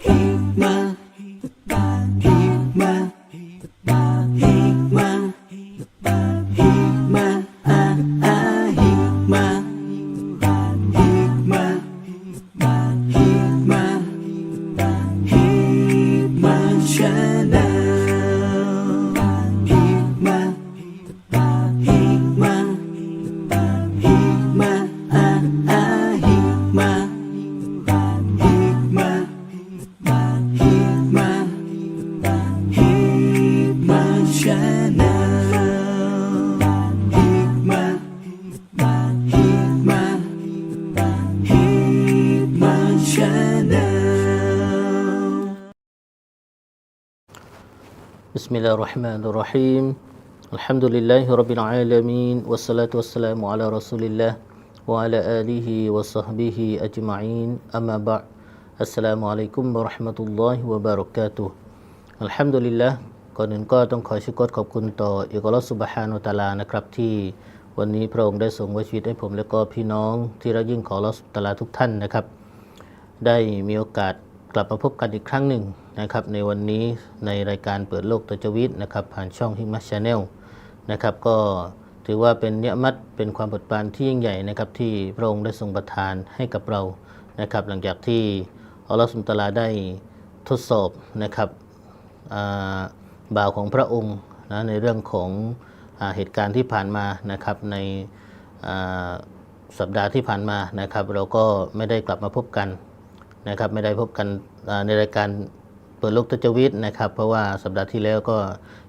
He- Bismillahirrahmanirrahim. Alhamdulillahi Rabbil Alamin. Wassalatu wassalamu ala Rasulullah Wa ala alihi wa sahbihi ajma'in. Amma ba' Assalamualaikum warahmatullahi wabarakatuh. Alhamdulillah. Kodin ka tong khai syukot khab kun to Iqala ya subhanu ta'ala nakrab ti Wani praong da sung wajwit ay pum ได้มีโอกาสกลับมาพบกันอีกครั้งหนึ่งนะครับ ในวันนี้ในรายการเปิดโลกตัจวิตนะครับ ผ่านช่องฮิมัชชาแนลนะครับ ก็ถือว่าเป็นเนียมัตเป็นความบทบานที่ยิ่งใหญ่นะครับที่พระองค์ได้ทรงประทานให้กับเรานะครับ หลังจากที่อัลลอฮฺสุลตาลาได้ทดสอบนะครับบ่าวของพระองค์นะในเรื่องของอเหตุการณ์ที่ผ่านมานะครับในสัปดาห์ที่ผ่านมานะครับ เราก็ไม่ได้กลับมาพบกัน นะครับไม่ได้พบกันในรายการเปิดโลกตัจวิทนะครับ เพราะว่าสัปดาห์ที่แล้วก็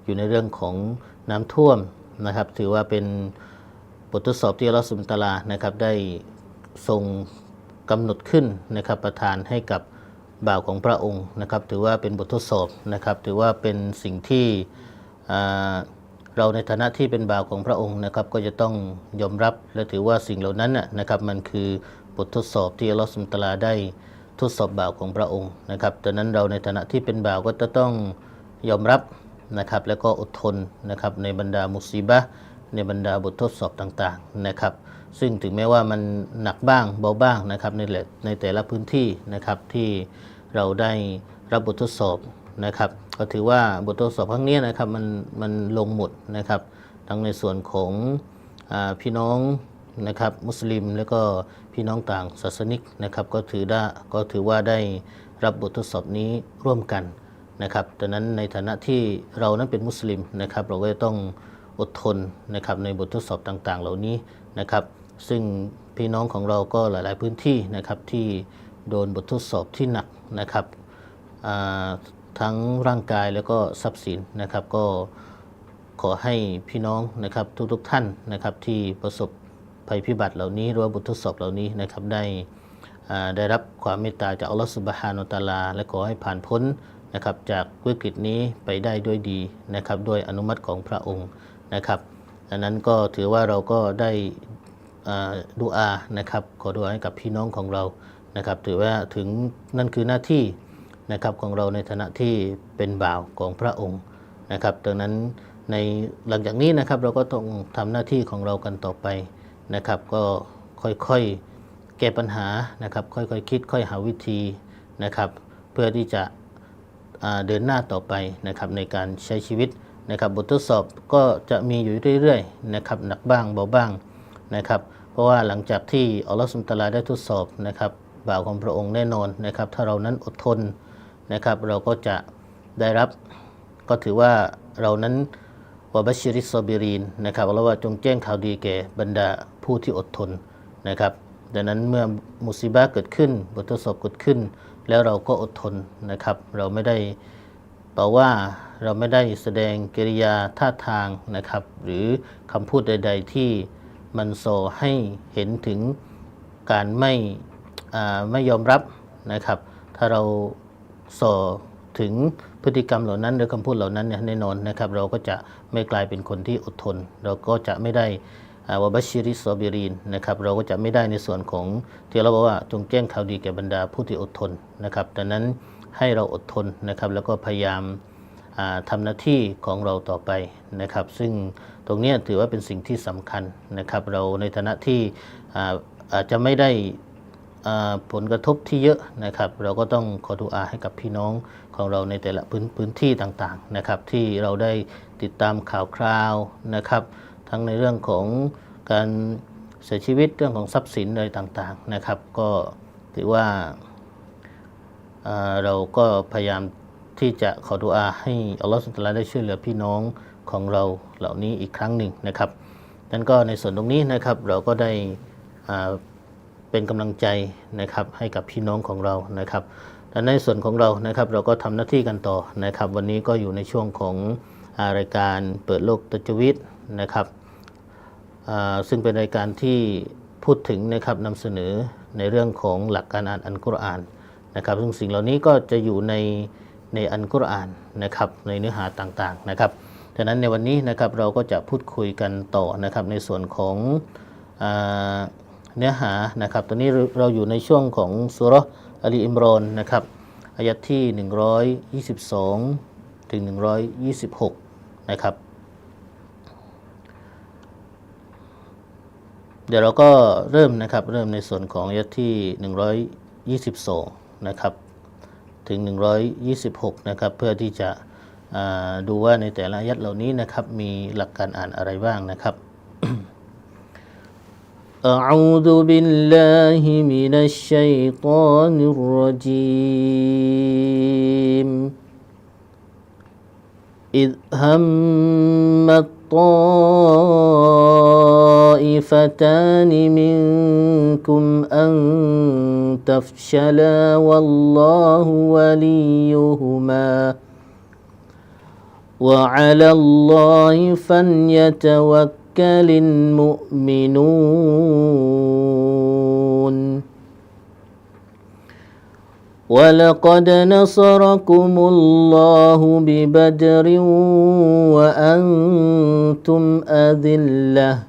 อยู่ในเรื่องของน้ำท่วมนะครับ ถือว่าเป็นบททดสอบที่อัลลอฮฺสุลตาลานะครับได้ทรงกำหนดขึ้นนะครับประทานให้กับบ่าวของพระองค์นะครับ ถือว่าเป็นบททดสอบนะครับ ถือว่าเป็นสิ่งที่เราในฐานะที่เป็นบ่าวของพระองค์นะครับ ก็จะต้องยอมรับและถือว่าสิ่งเหล่านั้นนะนะครับ มันคือบททดสอบที่อัลลอฮฺสุลตาลาได้ ทดสอบบ่าวของพระองค์นะครับดังนั้นเราในฐานะที่เป็นบ่าวก็จะต้องยอมรับนะครับ แล้วก็อดทนนะครับในบรรดามุซีบะในบรรดาบททดสอบต่างๆนะครับ ซึ่งถึงแม้ว่ามันหนักบ้างเบาบ้างนะครับในแต่ในแต่ละพื้นที่นะครับที่เราได้รับบททดสอบนะครับ ก็ถือว่าบททดสอบครั้งนี้นะครับมันมันลงหมดนะครับ ทั้งในส่วนของอพี่น้อง นะครับมุสลิมแล้วก็พี่น้องต่างศาสนิกนะครับก็ถือได้ก็ถือว่าได้รับบททดสอบนี้ร่วมกันนะครับดังนั้นในฐานะที่เรานั้นเป็นมุสลิมนะครับ เราก็จะต้องอดทนนะครับในบททดสอบต่างๆ เหล่านี้นะครับ ซึ่งพี่น้องของเราก็หลาย ๆพื้นที่นะครับที่โดนบททดสอบที่หนักนะครับทั้งร่างกายแล้วก็ทรัพย์สินนะครับ ก็ขอให้พี่น้องนะครับทุกๆท่านนะครับที่ประสบ ภัยพิบัติเหล่านี้หรือว่าบททดสอบเหล่านี้นะครับได้ได้รับความเมตตาจากอัลลอฮฺสุบฮานุตาลา และขอให้ผ่านพ้นนะครับจากวิกฤตนี้ไปได้ด้วยดีนะครับด้วยอนุมัติของพระองค์นะครับดังนั้นก็ถือว่าเราก็ได้อ่าดูอานะครับขอดูอาให้กับพี่น้องของเรานะครับถือว่าถึงนั่นคือหน้าที่นะครับของเราในฐานะที่เป็นบ่าวของพระองค์นะครับดังนั้นในหลังจากนี้นะครับเราก็ต้องทำหน้าที่ของเรากันต่อไป นะครับ ก็ค่อยๆแก้ปัญหานะครับ ค่อยๆคิด ค่อยหาวิธีนะครับ เพื่อที่จะเดินหน้าต่อไปนะครับในการใช้ชีวิตนะครับบททดสอบก็จะมีอยู่เรื่อยๆนะครับหนักบ้างเบาบ้างนะครับ เพราะว่าหลังจากที่อัลลอฮฺสุลตาลาได้ทดสอบนะครับบ่าวของพระองค์แน่นอนนะครับ ถ้าเรานั้นอดทนนะครับ เราก็จะได้รับก็ถือว่าเรานั้นวะบัชชิริสซอบิรีนนะครับเราว่าจงแจ้งข่าวดีแก่บรรดา ผู้ที่อดทนนะครับ ดังนั้นเมื่อมุสิบะเกิดขึ้น บททดสอบเกิดขึ้น แล้วเราก็อดทนนะครับ เราไม่ได้ต่อว่าเราไม่ได้แสดงกิริยาท่าทางนะครับ หรือคำพูดใด ๆ ที่มันโซอให้เห็นถึงการไม่ไม่ยอมรับนะครับ ถ้าเราส่อถึงพฤติกรรมเหล่านั้นหรือคำพูดเหล่านั้นเนี่ยแน่นอนนะครับ เราก็จะไม่กลายเป็นคนที่อดทน เราก็จะไม่ได้ วบัชิริสซอบิรีนนะครับเราก็จะไม่ได้ในส่วนของที่เราบอกว่าจงแจ้งข่าวดีแก่บรรดาผู้ที่อดทนนะครับดังนั้นให้เราอดทนนะครับแล้วก็พยายามอ่าทำหน้าที่ของเราต่อไปนะครับ ซึ่งตรงนี้ถือว่าเป็นสิ่งที่สำคัญนะครับ เราในฐานะที่อาอาจจะไม่ได้ผลกระทบที่เยอะนะครับ เราก็ต้องขอดุอาให้กับพี่น้องของเราในแต่ละพื้นพื้นที่ต่างๆนะครับ ที่เราได้ติดตามข่าวคราวนะครับ ทั้งในเรื่องของการเสียชีวิตเรื่องของทรัพย์สินอะไรต่างๆนะครับ ก็ถือว่าเราก็พยายามที่จะขอดุอาให้อัลลอฮฺสุลตาได้ช่วยเหลือพี่น้องของเราเหล่านี้อีกครั้งหนึ่งนะครับนั้นก็ในส่วนตรงนี้นะครับเราก็ได้เป็นกำลังใจนะครับให้กับพี่น้องของเรานะครับและในส่วนของเรานะครับเราก็ทำหน้าที่กันต่อนะครับ วันนี้ก็อยู่ในช่วงของอารายการเปิดโลกตัจวิตนะครับ ซึ่งเป็นรายการที่พูดถึงนะครับนำเสนอในเรื่องของหลักการอ่านอัลกุรอานนะครับ ซึ่งสิ่งเหล่านี้ก็จะอยู่ในในอัลกุรอานนะครับในเนื้อหาต่างๆนะครับดังนั้นในวันนี้นะครับเราก็จะพูดคุยกันต่อนะครับในส่วนของอเนื้อหานะครับ ตอนนี้เราอยู่ในช่วงของสุรอาลีอิมรอนนะครับอายัดที่ 122 ถึง 126 นะครับ เดี๋ยวเราก็เริ่มนะครับเริ่มในส่วนของอายัดที่ 122 นะครับ ถึง 126 นะครับ เพื่อที่จะอ่าดูว่าในแต่ละอายัดเหล่านี้นะครับ มีหลักการอ่านอะไรบ้างนะครับ أعوذ بالله من الشيطان الرجيم إذ همت طائفتان منكم أن تفشلا والله وليهما وعلى الله فليتوكل المؤمنون ولقد نصركم الله ببدر وأنتم أذلة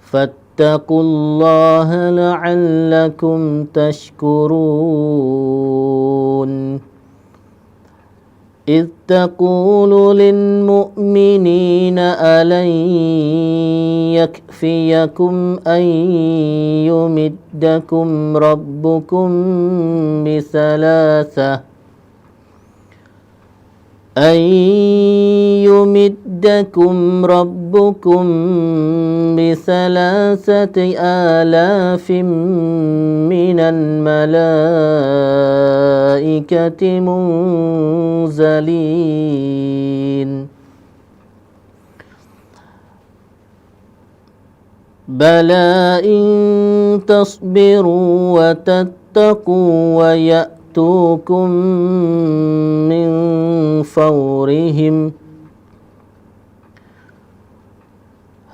فاتقوا الله لعلكم تشكرون إذ تقول للمؤمنين ألن يكفيكم أن يمدكم ربكم بثلاثة أن يمدكم ربكم بثلاثة آلاف من الملائكة منزلين. بلى إن تصبروا وتتقوا ويأتوكم من فورهم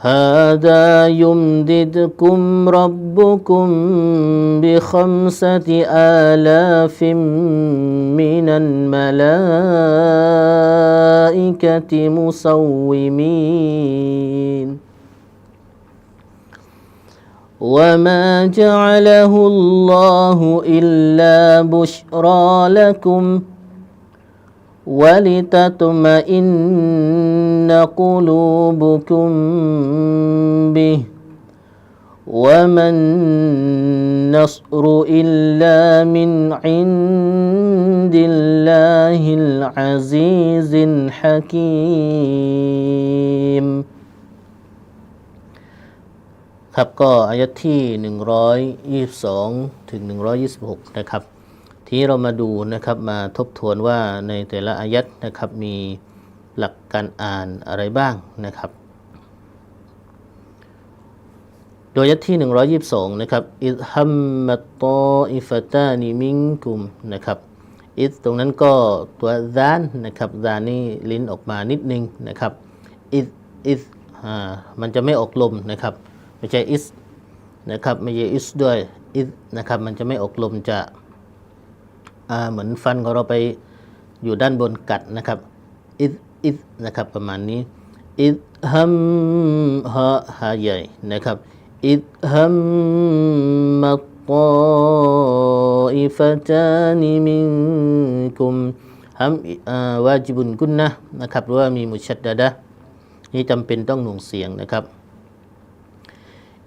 هذا يمددكم ربكم بخمسة آلاف من الملائكة مسومين وما جعله الله إلا بشرى لكم ولتطمئن قلوبكم به وما النصر إلا من عند الله العزيز الحكيم ครับก็อายัดที่ 122 ถึง 126 นะครับ ทีนี้เรามาดูนะครับมาทบทวนว่าในแต่ละอายัดนะครับมีหลักการอ่านอะไรบ้างนะครับ โดยยัดที่ 122 นะครับอิฮัมมัตตออิฟตานิมิงกุมนะครับอิดตรงนั้นก็ตัวซานนะครับซานนี่ลิ้นออกมานิดนึงนะครับอิดอิดอ่ามันจะไม่ออกลมนะครับไม่ใช่อิสนะครับไม่ใช่อิสด้วยอิสนะครับมันจะไม่ออกลมจะ เหมือนฟันของเราไปอยู่ด้านบนกัดนะครับอิสอิสนะครับประมาณนี้อิสฮัมฮะฮาใหญ่นะครับอิสฮัมมัตตออิฟตานิมินกุมฮัมอ่าวาจิบุนกุนนะนะครับหรือว่ามีมุชัดดะดะนี่จำเป็นต้องหน่วงเสียงนะครับ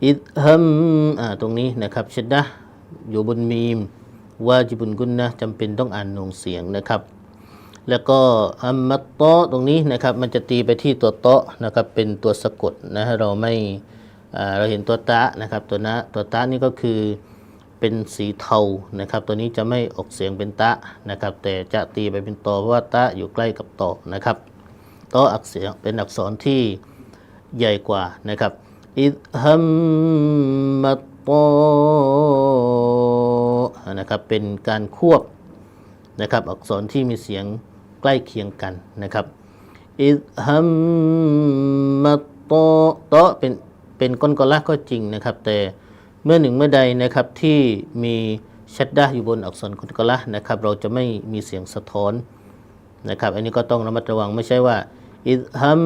อิดฮัมตรงนี้นะครับชัดดะอยู่บนมีม วาจิบุนกุนนะจำเป็นต้องอ่านนงเสียงนะครับ แล้วก็อัมมัตโตตรงนี้นะครับ มันจะตีไปที่ตัวโตนะครับ เป็นตัวสะกดนะเราไม่เราเห็นตัวตะนะครับ ตัวนะตัวตะนี่ก็คือเป็นสีเทานะครับ ตัวนี้จะไม่ออกเสียงเป็นตะนะครับ แต่จะตีไปเป็นตอเพราะว่าตะอยู่ใกล้กับตอนะครับตออักเสียงเป็นอักษรที่ใหญ่กว่านะครับอิฮัมมัตโต นะครับเป็นการควบนะครับอักษรที่มีเสียงใกล้เคียงกันนะครับอิฮัมมัตโตโตเป็นเป็นก้นกอละก็จริงนะครับ แต่เมื่อหนึ่งเมื่อใดนะครับที่มีชัดดาอยู่บนอักษรก้นกอละนะครับ เราจะไม่มีเสียงสะท้อนนะครับ อันนี้ก็ต้องระมัดระวังไม่ใช่ว่าอิฮัม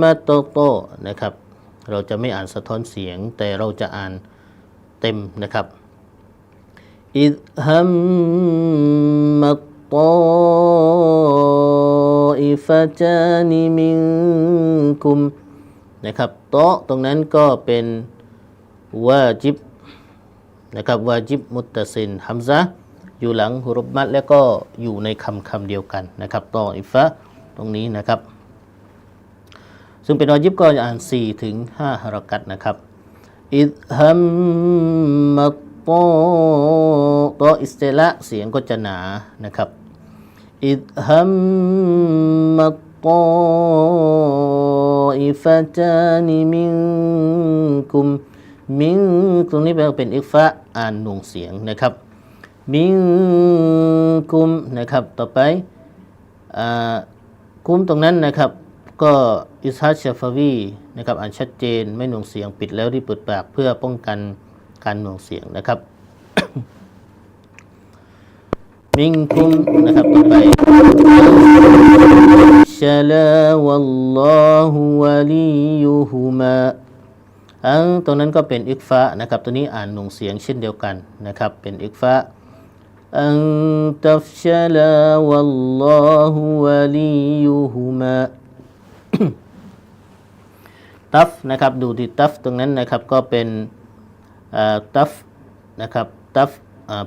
มัตโตโตนะครับ เราจะไม่อ่านสะท้อนเสียง แต่เราจะอ่านเต็มนะครับ إذ هم الطائفتان منكم นะครับโตะตรงนั้นก็เป็นวาจิบนะครับวาจิบมุตตสินฮัมซะห์อยู่หลังฮุรุบมัดแล้วก็อยู่ในคำคำเดียวกันนะครับตออิฟะตรงนี้นะครับ ซึ่งเป็นวาจิบก็จะอ่าน 4 ถึง 5ฮารักัตนะครับ อิดฮัมมัต โตโตอิสเตละเสียงก็จะหนานะครับอิดฮัมมัตโตอิฟะจานิมินกุมมินตรงนี้แปลว่าเป็นอิฟะอ่านหน่วงเสียงนะครับมินกุมนะครับต่อไปอ่ากุมตรงนั้นนะครับ ก็อิสฮัดชาฟาวีนะครับอ่านชัดเจนไม่หน่วงเสียงปิดแล้วที่เปิดปากเพื่อป้องกัน การหน่วงเสียงนะครับ มิงคุมนะครับต่อไปชะลาวัลลอฮุวะลียุฮุมาอังตรงนั้นก็เป็นอิกฟะนะครับ ตัวนี้อ่านหน่งเสียงเช่นเดียวกันนะครับ เป็นอิกฟะอังตัฟชะลาวัลลอฮุวะลียุฮุมาตัฟนะครับ ดูที่ตัฟตรงนั้นนะครับก็เป็น ตัฟนะครับตัฟ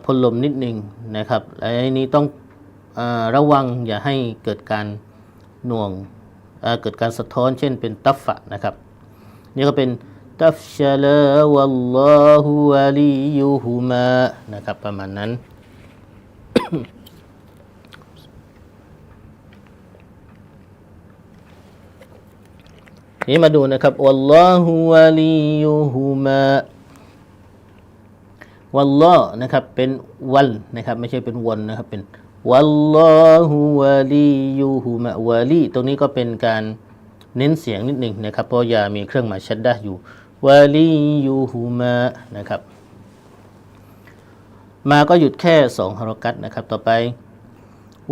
พ่นลมนิดหนึ่งนะครับและอันนี้ต้องอระวังอย่าให้เกิดการหน่วงเกิดการสะท้อนเช่นเป็นตัฟฟะนะครับ นี่ก็เป็นตัฟชะลาวัลลอฮุวะลียุฮุมานะครับประมาณนั้นนี่มาดูนะครับวัลลอฮุวะลียุฮุมา วัลลอนะครับเป็นวันนะครับไม่ใช่เป็นวนนะครับเป็นวัลลอฮูวาลียูฮูมะวาลีตรงนี้ก็เป็นการเน้นเสียงนิดหนึ่งนะครับเพราะยามีเครื่องหมายชัดด้อยู่วาลียูฮูมะนะครับ มาก็หยุดแค่สองฮารกัตนะครับต่อไป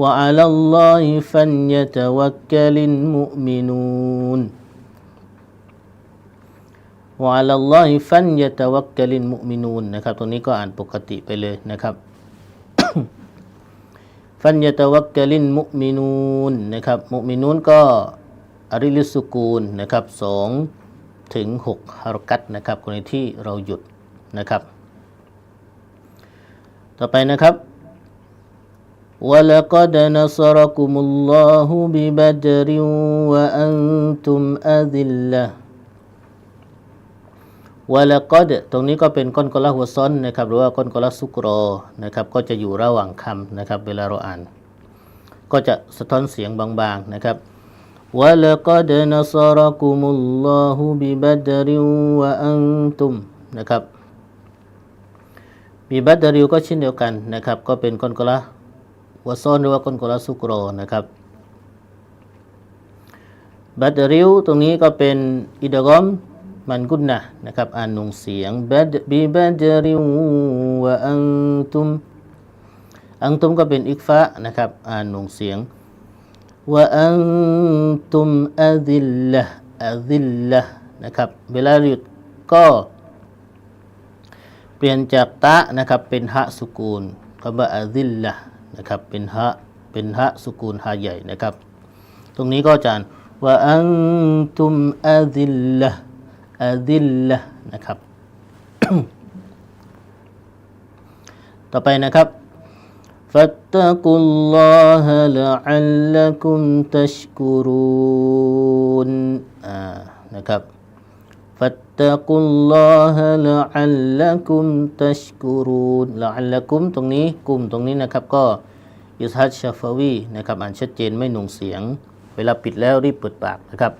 วะอัลลอฮิฟันยะตะวักกลินมุมินูน วาลัลอฮิฟันยะตะวักกะลินมุมินูนนะครับตรงนี้ก็อ่านปกติไปเลยนะครับฟันยะตะวักกะลินมุมินูนนะครับมุมินูนก็อริลิสุกูลนะครับสองถึงหกฮารกัตนะครับกรณีที่เราหยุดนะครับ ต่อไปนะครับวะลักดนัสรกุมุลลอฮุบิบัดริวะอันตุมอะซิลละ วลกอดตรงนี้ก็เป็นก้อนกละหัวซ้อนนะครับหรือว่าก้อนกละซุกรอนะครับก็จะอยู่ระหว่างคำนะครับเวลาเราอ่าน ก็จะสะท้อนเสียงบางๆนะครับวะละกอดนัสรกุมุลลอฮุบิบัดริววะอันตุมนะครับบิบัดริวก็เช่นเดียวกันนะครับก็เป็นก้อนกละหัวซ้อนหรือว่าก้อนกละซุกรอนะครับบัดริวตรงนี้ก็เป็นอิดะกอม มันกุนนะนะครับอ่านหนงเสียงบัดบิบัดริววะอันตุมอันตุมก็เป็นอิกฟะนะครับอ่านหนงเสียงวะอันตุมอะดิลละอะดิลละนะครับเวลาหยุดก็เปลี่ยนจากตะนะครับเป็นฮะสุกูลคำว่าอะดิลละนะครับเป็นฮะเป็นฮะสุกูลฮะใหญ่นะครับ ตรงนี้ก็อาจะอ่านวะอันตุมอะดิลละ อะดิลละนะครับ ต่อไปนะครับ فاتقوا الله لعلكم تشكرون อ่านะครับ فاتقوا الله لعلكم تشكرون لعلكم ตรงนี้กลุ่มตรงนี้นะครับก็อิสฮัดชาฟาวีนะครับอ่านชัดเจนไม่หน่วงเสียง เวลาปิดแล้วรีบเปิดปากนะครับ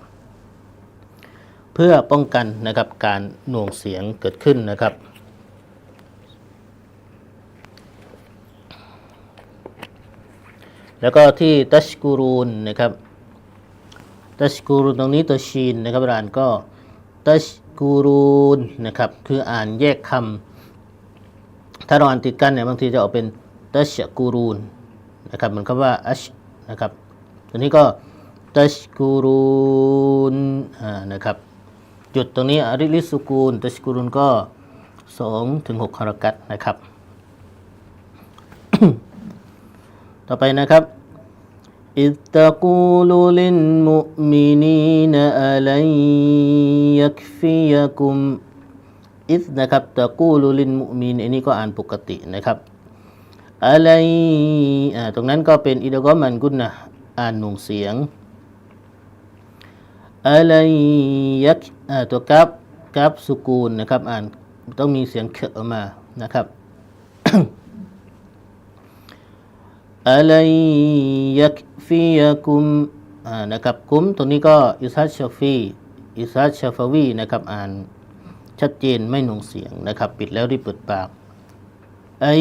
เพื่อป้องกันนะครับการหน่วงเสียงเกิดขึ้นนะครับ แล้วก็ที่ตัชกูรูนนะครับตัชกูรูนตรงนี้ตัวชีนนะครับอ่านก็ตัชกูรูนนะครับคืออ่านแยกคำถ้าเราอ่านติดกันเนี่ยบางทีจะออกเป็นตัชกูรูนนะครับเหมือนคำว่าอัชนะครับตัวนี้ก็ตัชกูรูนอ่านะครับ จุดตรงนี้อริลิสุกูลตัชกูลุนก็2ถึง6คารกัตนะครับ ต่อไปนะครับอิตะกูลุลินมุมินีนอะลัยยักฟิยกุมอิสนะครับตะกูลุลินมุมินอันนี้ก็อ่านปกตินะครับอะไรตรงนั้นก็เป็นอิดะกอมันกุนนะอ่านหนุงเสียง อะไรยักตัวกับกับสุกูลนะครับ อ่านต้องมีเสียงเคออกมานะครับอะไรยักฟียกุมนะครับกุมตรงนี้ก็อิสัชฟีอิสัชชาฟาวีนะครับ อ่านชัดเจนไม่หน่วงเสียงนะครับ ปิดแล้วรีบเปิดปากอา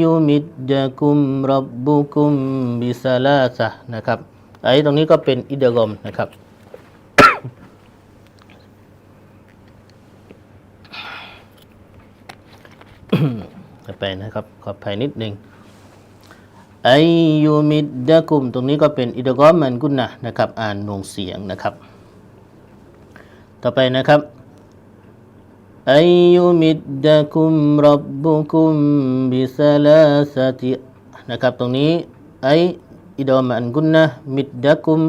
ยุมิดดะกุมรับบุกุมบิซาลาซะนะครับไอตรงนี้ก็เป็นอิดกอมนะครับ ต่อ ไปนะครับ ขออภัยนิดหนึ่งไอยูมิดดะกุม ตรงนี้ก็เป็นอิดกอมันกุนนะนะครับ อ่านหนงเสียงนะครับ ต่อไปนะครับไอยูมิดดะกุมรับบุกุมบิซาลาสตินะครับ ตรงนี้ไออิดอมันกุนนะมิดดะกุม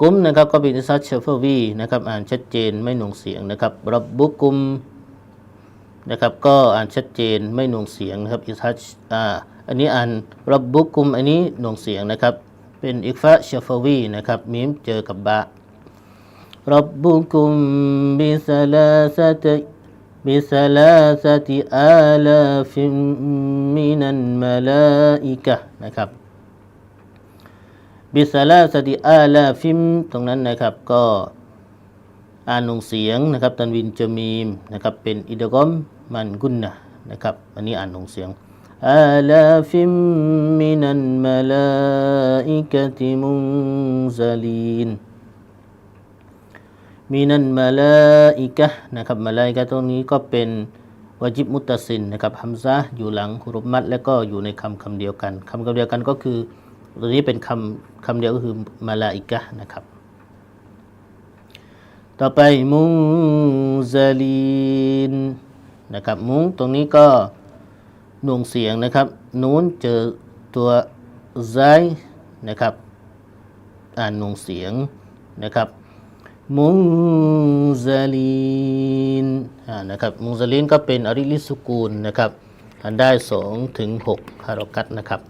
กุมนะครับก็เป็นอิซัตเชฟวีนะครับ อ่านชัดเจนไม่หน่วงเสียงนะครับรับบุกุม นะครับ ก็อ่านชัดเจนไม่หน่วงเสียงนะครับอิทัชอ่าอันนี้อ่านรับบุกุมอันนี้หน่วงเสียงนะครับ เป็นอิกฟะชฟวีนะครับมีมเจอกับบะรับบุกุมบิสลาสติบิสลาสติอาลาฟิมมินันมาลาอิกะนะครับบิสลาสติอาลาฟิมตรงนั้นนะครับ ก็อ่านลงเสียงนะครับตันวินจมีมนะครับ เป็นอิดกอม มันกุนนะนะครับ อันนี้อ่านลงเสียงอาลาฟิมมินันมาลาอิกะติมุนซาลีนมินันมาลาอิกะนะครับมาลาอิกะตรงนี้ก็เป็นวาจิบมุตสินนะครับฮัมซะอยู่หลังฮุรุมัดและก็อยู่ในคำคำเดียวกันคำคำเดียวกันก็คือตัวนี้เป็นคำคำเดียวก็คือมาลาอิกะนะครับ ต่อไปมุงซาลีน นะครับ มุ้งตรงนี้ก็หน่วงเสียงนะครับนูนเจอตัวไซนะครับ อ่านหน่วงเสียงนะครับมุงซาลีนอ่านะครับมุงซาลีนก็เป็นอริลิสุกูลนะครับอ่านได้2ถึง6ฮารกัตนะครับ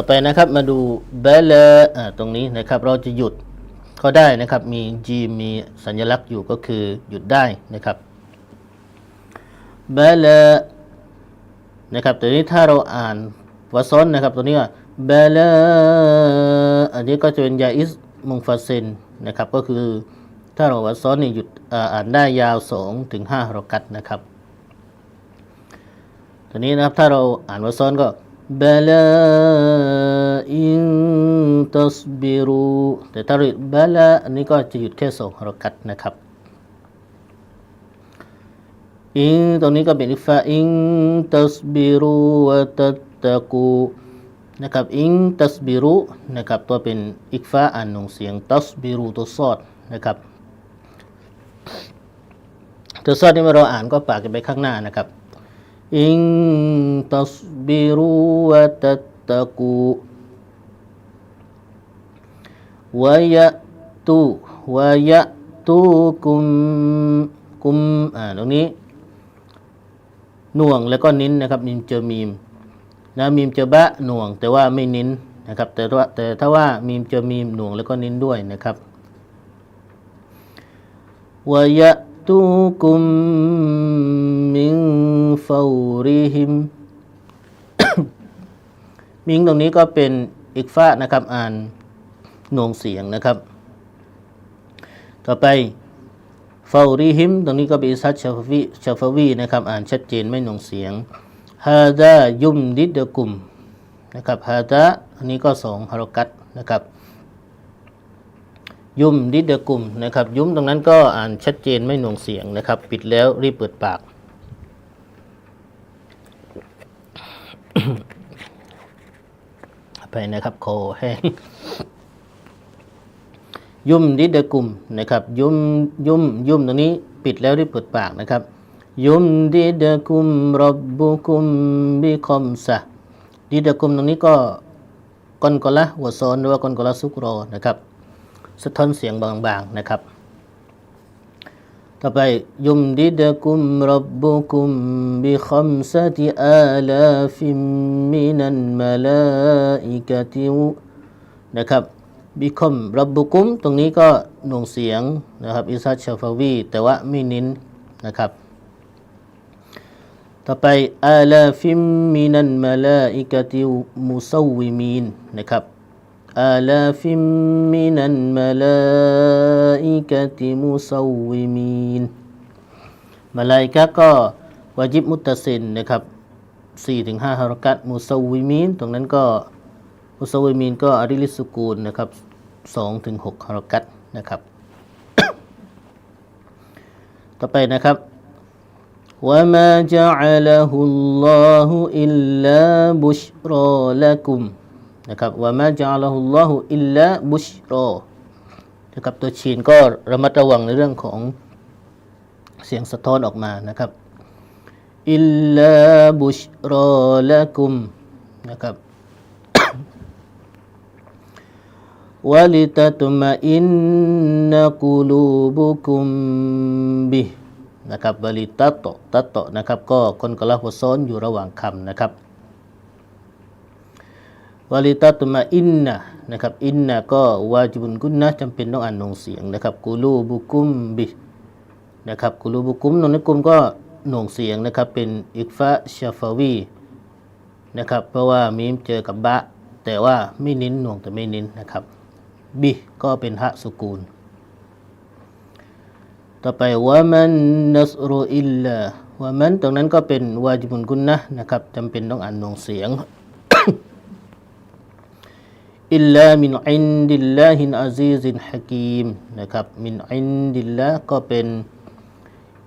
ต่อไปนะครับมาดูเบลอ่าตรงนี้นะครับเราจะหยุดก็ได้นะครับมี G มีสัญลักษณ์อยู่ก็คือหยุดได้นะครับเบลนะครับตัวนี้ถ้าเราอ่านวาซอนนะครับตัวนี้ว่าเบลอันนี้ก็จะเป็นยาอิสมุงฟาเซนนะครับก็คือถ้าเราวาซอนนี่หยุดอ่าอ่านได้ยาว2ถึง5รอกัตนะครับตัวนี้นะครับถ้าเราอ่านวาซอนก็ บลาอินตัสบิรูแต่ถ้าเรียกบลาอันนี้ก็จะหยุดแค่สองฮารกัตนะครับอินตรงนี้ก็เป็นอิฟาอินตัสบิรูวะตัตตะกูนะครับอินตัสบิรูนะครับตัวเป็นอิกฟาอ่านหนงเสียงตัสบิรูตัวซอดนะครับตัวซอดที่เราอ่านก็ปากจะไปข้างหน้านะครับ อิงตัสบิรูวะตัตตะกูวยะตูวยะตูกุมกุมอ่าตรงนี้หน่วงแล้วก็นิ้นนะครับมิมเจอมีมนะมีมเจอบะหน่วง แต่ว่าไม่นิ้นนะครับ แต่ว่าแต่ถ้าว่ามีมเจอมีมหน่วงแล้วก็นิ้นด้วยนะครับวยะ ตูกุมมิงฟาวริฮิมมิงตรงนี้ก็เป็นอีกฟ้านะครับ อ่านหน่วงเสียงนะครับ ต่อไปฟาริฮิม ตรงนี้ก็เป็นอิซัตชาฟวีชาฟวีนะครับ อ่านชัดเจนไม่หน่วงเสียงฮาดายุมดิดกุมนะครับฮาดาอันนี้ก็สองฮารกัตนะครับ ยุมดิดกุมนะครับ ยุมตรงนั้นก็อ่านชัดเจนไม่หน่วงเสียงนะครับ ปิดแล้วรีบเปิดปาก ไปนะครับโคแห้งยุมดิดกุมนะครับ ยุมยุมยุมตรงนี้ปิดแล้วรีบเปิดปากนะครับ ยุมดิดกุมรับบุกุมบิคอมซะดิดกุมตรงนี้ก็กอนกอละหัวซ้อนหรือว่ากอนกอละซุกรอนะครับ สะท้อนเสียงบางๆนะครับ ต่อไปยุมดิดกุมรับบุกุมบิคมซะติอาลาฟิมมินันมาลาอิกะติวนะครับบิคมรับบุกุม ตรงนี้ก็หน่วงเสียงนะครับอิซัตชาฟาวีแต่ว่าไม่นิ้นนะครับต่อไปอาลาฟิมมินันมาลาอิกะติวมุซวิมีนนะครับ آلاف من الملائكة مسومين มาลายกะก็วาจิบมุตตสินนะครับ4-5ฮารกัตมุสวิมีน ตรงนั้นก็มุสวิมีนก็อริลิสกูลนะครับ2-6ฮารกัตนะครับ ต่อไปนะครับ وما جعله الله إلا بشرى لكم นะครับว่ามาจาลาฮุลลอฮุอิลลาบุชรอนะครับตัวชีนก็ระมัดระวังในเรื่องของเสียงสะท้อนออกมานะครับอิลลาบุชรอละกุมนะครับวลิตตุมะอินนะกุลูบุกุมบินะครับวลิตัตโตตัตโตนะครับ ก็คนกะละหัวซ้อนอยู่ระหว่างคำนะครับ วาลิตาตุมาอินนะนะครับอินนะก็วาจิบุนกุนนะจำเป็นต้องอ่านหนงเสียงนะครับกูลูบุกุมบินะครับกูลูบุกุมนนกุมก็หน่งเสียงนะครับเป็นอิกฟะชาฟาวีนะครับเพราะว่ามีมเจอกับบะ แต่ว่าไม่เน้นหน่วงแต่ไม่เน้นนะครับบิก็เป็นฮะสุกูล ต่อไปวะมันนัสรุอิลลาวะมันตรงนั้นก็เป็นวาจิบุนกุนนะนะครับจำเป็นต้องอ่านหนงเสียง อิลลามินอินดิลลาฮินอาซีซินฮะกีมนะครับมินอินดิลลาก็เป็น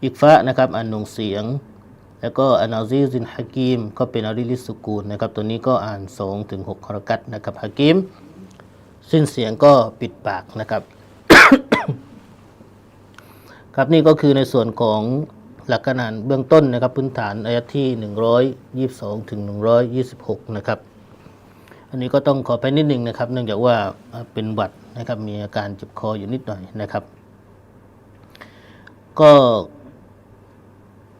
อิกฟะนะครับอ่านนงเสียง แล้วก็อันอาซีซินฮะกีมก็เป็นอาริลิสุกูลนะครับตัวนี้ก็อ่าน2ถึง6ครกัตนะครับฮะกีมสิ้นเสียงก็ปิดปากนะครับครับนี่ก็คือในส่วนของหลักการอ่านเบื้องต้นนะครับพื้นฐานอายะที่ 122 ถึง 126 นะครับ อันนี้ก็ต้องขอไปนิดนึงนะครับ เนื่องจากว่าเป็นหวัดนะครับ มีอาการเจ็บคออยู่นิดหน่อยนะครับ ก็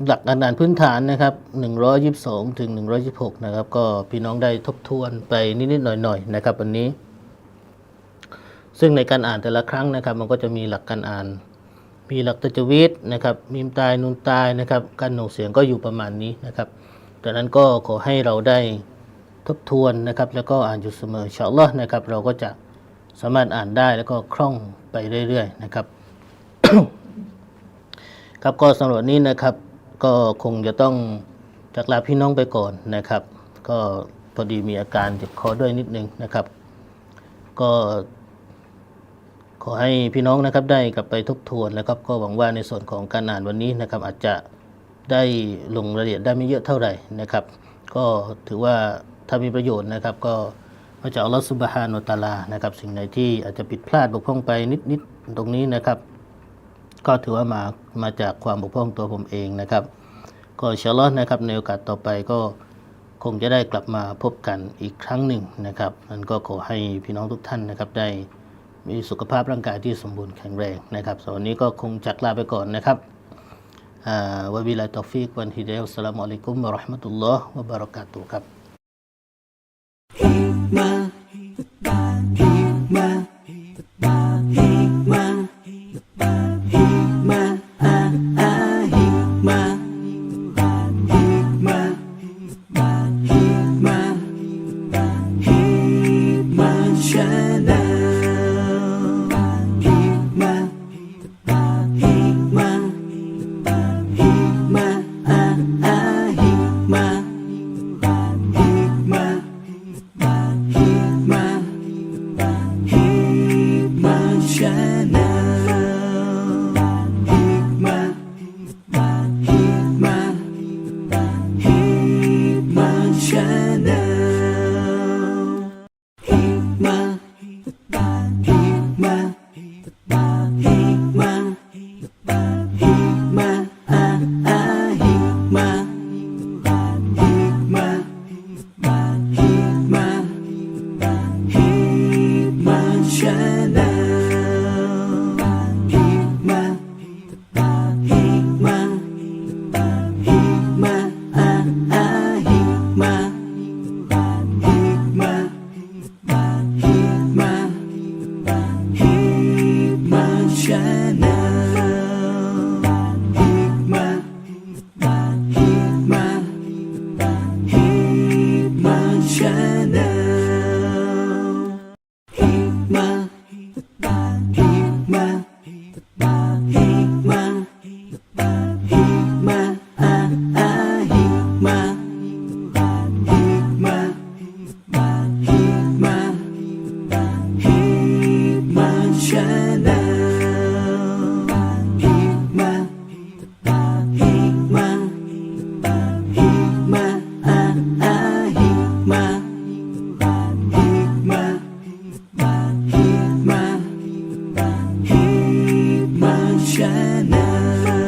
หลักการอ่านพื้นฐานนะครับ 122 ถึง 126 นะครับ ก็พี่น้องได้ทบทวนไปนิดๆหน่อยๆนะครับวันนี้ ซึ่งในการอ่านแต่ละครั้งนะครับ มันก็จะมีหลักการอ่าน มีหลักตจวิตนะครับ มีมตายนูนตายนะครับ การหน่งเสียงก็อยู่ประมาณนี้นะครับดังนั้นก็ขอให้เราได้ ทบทวนนะครับ แล้วก็อ่านอยู่เสมออินชาลลอฮ์นะครับ เราก็จะสามารถอ่านได้แล้วก็คล่องไปเรื่อยๆนะครับ ครับก็สำหรับวันนี้นะครับ ก็คงจะต้องจากลาพี่น้องไปก่อนนะครับ ก็พอดีมีอาการเจ็บคอด้วยนิดนึงนะครับ ก็ขอให้พี่น้องนะครับได้กลับไปทบทวนแล้วครับ ก็หวังว่าในส่วนของการอ่านวันนี้นะครับ อาจจะได้ลงรายละเอียดได้ไม่เยอะเท่าไหร่นะครับ ก็ถือว่า ถ้ามีประโยชน์นะครับ ก็มาจากอัลลอฮฺซุบฮานุตาลานะครับสิ่งไหนที่อาจจะผิดพลาดบกพร่องไปนิดๆตรงนี้นะครับ ก็ถือว่ามามาจากความบกพร่องตัวผมเองนะครับ ก็อินชลลอฮ์นะครับในโอกาสต่อไปก็คงจะได้กลับมาพบกันอีกครั้งหนึ่งนะครับนั้นก็ขอให้พี่น้องทุกท่านนะครับได้มีสุขภาพร่างกายที่สมบูรณ์แข็งแรงนะครับสำหรับวันนี้ก็คงจักลาไปก่อนนะครับอ่าวะบิลาตอฟิกวันฮิดะอัสสลามุอะลัยกุมวะเราะห์มะตุลลอฮ์วะบะเราะกาตุฮ์ครับ He 悬难